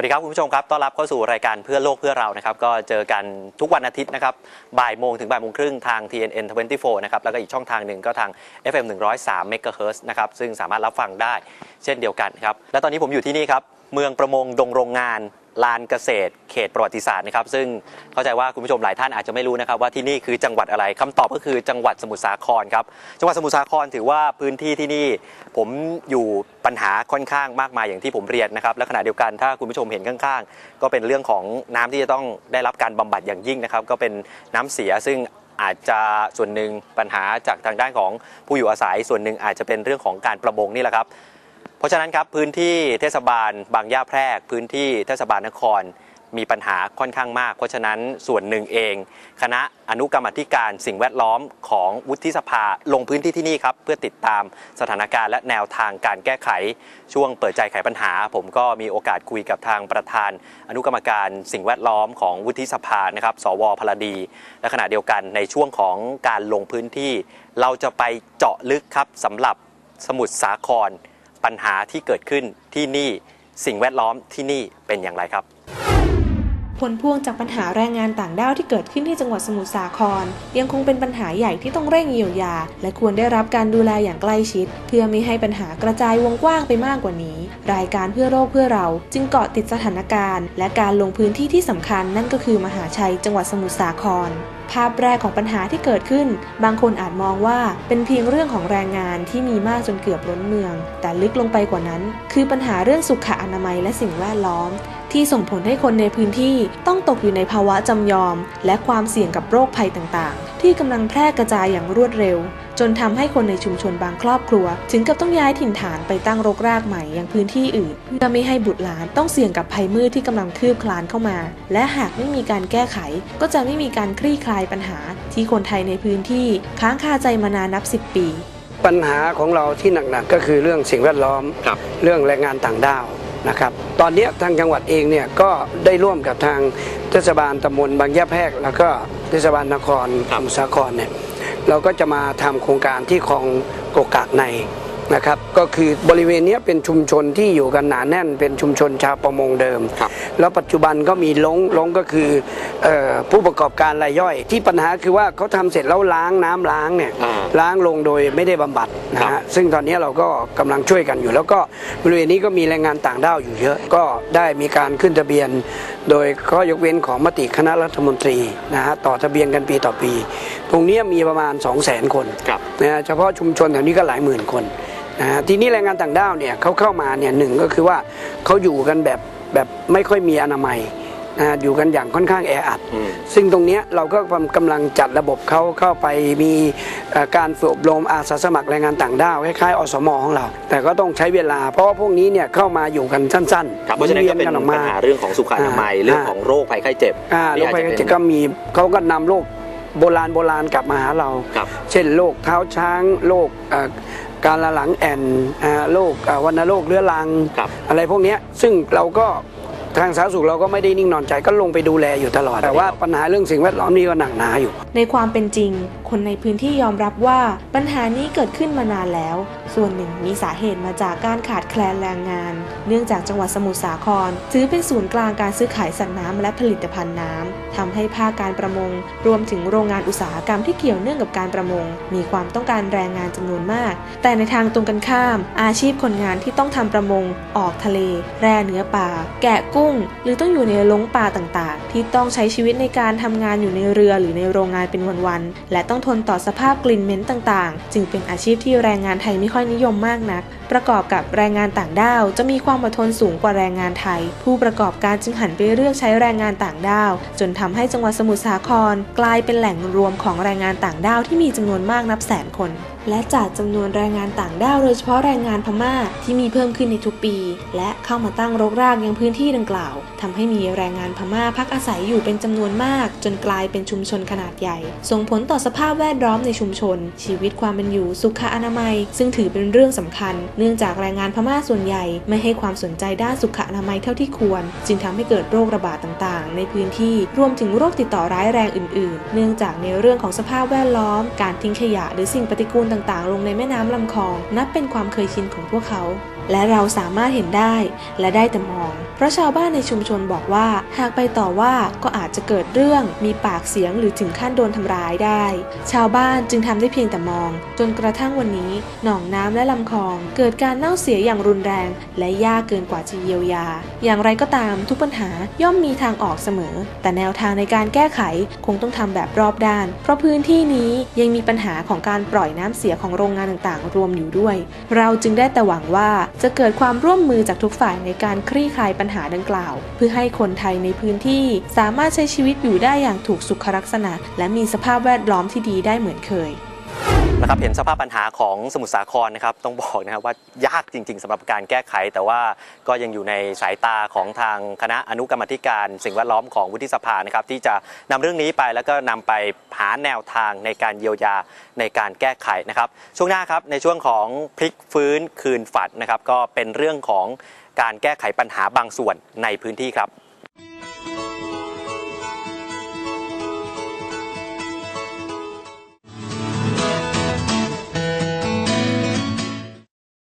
วัสดีครับคุณผู้ชมครับต้อนรับเข้าสู่รายการเพื่อโลกเพื่อเรานะครับก็เจอกันทุกวันอาทิตย์นะครับบ่ายโมงถึงบ่ายโมงครึ่งทาง TNN 24นะครับแล้วก็อีกช่องทางหนึ่งก็ทาง FM 103 MHz นะครับซึ่งสามารถรับฟังได้เช่นเดียวกันครับและตอนนี้ผมอยู่ที่นี่ครับเมืองประมงดงโรงงาน ลานเกษตร เขตประวัติศาสตร์นะครับ ซึ่งเข้าใจว่าคุณผู้ชมหลายท่านอาจจะไม่รู้นะครับ ว่าที่นี่คือจังหวัดอะไรคำตอบก็คือจังหวัดสมุทรสาครครับ จังหวัดสมุทรสาครถือว่าพื้นที่ที่นี่ผมอยู่ปัญหาค่อนข้างมากมายอย่างที่ผมเรียนนะครับ และขณะเดียวกันถ้าคุณผู้ชมเห็นข้างๆ ก็เป็นเรื่องของน้ำที่จะต้องได้รับการบำบัดอย่างยิ่งนะครับ ก็เป็นน้ำเสียซึ่งอาจจะส่วนหนึ่งปัญหาจากทางด้านของผู้อยู่อาศัยส่วนหนึ่งอาจจะเป็นเรื่องของการประมงนี่แหละครับ เพราะฉะนั้นครับพื้นที่เทศบาลบางย่าแพรก พื้นที่เทศบาลนครมีปัญหาค่อนข้างมาก เพราะฉะนั้นส่วนหนึ่งเอง คณะอนุกรรมธิการสิ่งแวดล้อมของวุฒิสภาลงพื้นที่ที่นี่ครับ เพื่อติดตามสถานการณ์และแนวทางการแก้ไข ช่วงเปิดใจไขปัญหา ผมก็มีโอกาสคุยกับทางประธาน อนุกรรมการสิ่งแวดล้อมของวุฒิสภานะครับ สวพลดี และขณะเดียวกันในช่วงของการลงพื้นที่ เราจะไปเจาะลึกครับสำหรับสมุทรสาคร ปัญหาที่เกิดขึ้นที่นี่สิ่งแวดล้อมที่นี่เป็นอย่างไรครับ ผลพวงจากปัญหาแรงงานต่างด้าวที่เกิดขึ้นที่จังหวัดสมุทรสาคร ยังคงเป็นปัญหาใหญ่ที่ต้องเร่งเยียวยา และควรได้รับการดูแลอย่างใกล้ชิด เพื่อไม่ให้ปัญหากระจายวงกว้างไปมากกว่านี้ รายการเพื่อโลกเพื่อเรา จึงเกาะติดสถานการณ์ และการลงพื้นที่ที่สำคัญนั่นก็คือมหาชัย จังหวัดสมุทรสาคร ภาพแรกของปัญหาที่เกิดขึ้น บางคนอาจมองว่าเป็นเพียงเรื่องของแรงงานที่มีมากจนเกือบล้นเมือง แต่ลึกลงไปกว่านั้น คือปัญหาเรื่องสุขอนามัยและสิ่งแวดล้อม ที่ส่งผลให้คนในพื้นที่ต้องตกอยู่ในภาวะจำยอม และความเสี่ยงกับโรคภัยต่างๆ ที่กำลังแพร่กระจายอย่างรวดเร็ว จนทำให้คนในชุมชนบางครอบครัว ถึงกับต้องย้ายถิ่นฐานไปตั้งรกรากใหม่ยังพื้นที่อื่น เพื่อไม่ให้บุตรหลานต้องเสี่ยงกับภัยมืดที่กำลังคืบคลานเข้ามา และหากไม่มีการแก้ไข ก็จะไม่มีการคลี่คลายปัญหา ที่คนไทยในพื้นที่ค้างคาใจมานานนับ 10 ปีปัญหาของเราที่หนักๆก็คือเรื่องสิ่งแวดล้อมครับเรื่องแรงงานต่างด้าว นะครับตอนเนี้ยทางจังหวัดเองเนี่ยก็ได้ร่วมกับทางเทศบาลตำบลบางยะแพรกแล้วก็เทศบาลนครครัสบมุทรสาครเนี่ยเราก็จะมาทำโครงการที่คลองโกกากใน นะครับก็คือบริเวณเนี้ยเป็นชุมชนที่อยู่กันหนาแน่นเป็นชุมชนชาวประมงเดิมครับแล้วปัจจุบันก็มีลงลงก็คือเอ่อผู้ประกอบการรายย่อย ที่ปัญหาคือว่าเขาทำเสร็จแล้วล้างน้ำล้างเนี่ยอ่าล้างลงโดยไม่ได้บำบัดนะครัฮะบซึ่งตอนนี้เราก็กำลังช่วยกันอยู่ แล้วก็บริเวณนี้ก็มีแรงงานต่างด้าวอยู่เยอะก็ได้มีการขึ้นทะเบียน โดยข้อยกเว้นของมติคณะรัฐมนตรีนะฮะต่อทะเบียนกันปีต่อปี ตรงเนี้ยมีประมาณ 2 0 0 0 0 0 คนครับนะฮะเฉพาะชุมชนแถวนี้ก็หลายหมื่นคน นะฮะทีนี้แรงงานต่างด้าวเนี่ยเขาเข้ามาเนี่ยหนึ่งก็คือว่าเขาอยู่กันแบบแบบไม่ค่อยมีอนามัยนะฮะอยู่กันอย่างค่อนข้างแออัดอืมซึ่งตรงเนี้ยเราก็กำลังจัดระบบเขาเข้าไปมีเอ่อการฝึกอบรมอาสาสมัครแรงงานต่างด้าวคล้ายๆอสมของเรา แต่ก็ต้องใช้เวลา เพราะว่าพวกนี้เนี่ยเข้ามาอยู่กันสั้นๆครับเพราะฉะนั้นก็เป็นวียออกปัมาญหาเรื่องของสุขอนามัยอ่าเรื่องของโรคภัยไข้เจ็บอ่าโรคภัยไข้เจ็บก็มีเขาก็นำโรคโบราณโบราณกลับมาหาเราครับเช่นโรคเท้าช้างโรคเอ่อ การละหลังแอนอ่าโรคอ่าวัณโรคเรื้อรังครับอะไรพวกเนี้ยซึ่งเราก็ทางสาธารณสุขเราก็ไม่ได้นิ่งนอนใจก็ลงไปดูแลอยู่ตลอด แต่ว่าปัญหาเรื่องสิ่งแวดล้อมนี่ก็หนักหนาอยู่ในความเป็นจริง คนในพื้นที่ยอมรับว่าปัญหานี้เกิดขึ้นมานานแล้ว ส่วนหนึ่งมีสาเหตุมาจากการขาดแคลนแรงงาน เนื่องจากจังหวัดสมุทรสาคร ถือเป็นศูนย์กลางการซื้อขายสัตว์น้ำและผลิตภัณฑ์น้ำทำให้ภาคการประมง รวมถึงโรงงานอุตสาหกรรมที่เกี่ยวเนื่องกับการประมง มีความต้องการแรงงานจำนวนมาก แต่ในทางตรงกันข้าม อาชีพคนงานที่ต้องทำประมง ออกทะเล แร่เนื้อปลาแกะกุ้ง หรือต้องอยู่ในลงปลาต่างๆ ที่ต้องใช้ชีวิตในการทำงานอยู่ในเรือหรือในโรงงานเป็นวันๆ และต้องทนต่อสภาพกลิ่นเหม็นต่างๆ จึงเป็นอาชีพที่แรงงานไทยไม่ค่อยนิยมมากนัก ประกอบกับแรงงานต่างด้าว จะมีความอดทนสูงกว่าแรงงานไทย ผู้ประกอบการจึงหันไปเลือกใช้แรงงานต่างด้าว จนทำให้จังหวัดสมุทรสาคร กลายเป็นแหล่งรวมของแรงงานต่างด้าวที่มีจำนวนมากนับแสนคนและจากจำนวนแรงงานต่างด้าวโดยเฉพาะแรงงานพม่าที่มีเพิ่มขึ้นในทุกปี และเข้ามาตั้งรกรากยังพื้นที่ดังกล่าวทำให้มีแรงงานพม่าพักอาศัยอยู่เป็นจำนวนมาก จนกลายเป็นชุมชนขนาดใหญ่ ส่งผลต่อสภาพแวดล้อมในชุมชน ชีวิตความเป็นอยู่สุขอนามัย ซึ่งถือเป็นเรื่องสำคัญ เนื่องจากแรงงานพม่าส่วนใหญ่ไม่ให้ความสนใจด้านสุขอนามัยเท่าที่ควร จึงทำให้เกิดโรคระบาดต่างๆ ในพื้นที่รวมถึงโรคติดต่อร้ายแรงอื่น ๆ เนื่องจากในเรื่องของสภาพแวดล้อม การทิ้งขยะหรือสิ่งปฏิกูลต่างๆ ลงในแม่น้ำลำคลอง นับเป็นความเคยชินของพวกเขา และเราสามารถเห็นได้และได้แต่มอง เพราะชาวบ้านในชุมชนบอกว่า หากไปต่อว่าก็อาจจะเกิดเรื่องมีปากเสียงหรือถึงขั้นโดนทำร้ายได้ ชาวบ้านจึงทำได้เพียงแต่มอง จนกระทั่งวันนี้หนองน้ำและลำคลอง เกิดการเน่าเสียอย่างรุนแรง และยากเกินกว่าจะเยียวยา อย่างไรก็ตามทุกปัญหาย่อมมีทางออกเสมอ แต่แนวทางในการแก้ไขคงต้องทำแบบรอบด้าน เพราะพื้นที่นี้ยังมีปัญหาของการปล่อยน้ำเสียของโรงงานต่างๆ รวมอยู่ด้วย เราจึงได้แต่หวังว่าจะเกิดความร่วมมือจากทุกฝ่ายในการคลี่คลายปัญหาดังกล่าว เพื่อให้คนไทยในพื้นที่สามารถใช้ชีวิตอยู่ได้อย่างถูกสุขลักษณะ และมีสภาพแวดล้อมที่ดีได้เหมือนเคย นะครับเห็นสภาพปัญหาของสมุทรสาครนะครับต้องบอกนะครับว่ายากจริง ๆสำหรับการแก้ไข แต่ว่าก็ยังอยู่ในสายตาของทางคณะอนุกรรมธิการ สิ่งแวดล้อมของวุฒิสภานะครับที่จะนำเรื่องนี้ไปแล้วก็นำไปหาแนวทางในการเยียวยาในการแก้ไขนะครับ ช่วงหน้าครับในช่วงของพลิกฟื้นคืนฝันนะครับก็เป็นเรื่องของการแก้ไขปัญหาบางส่วนในพื้นที่ครับ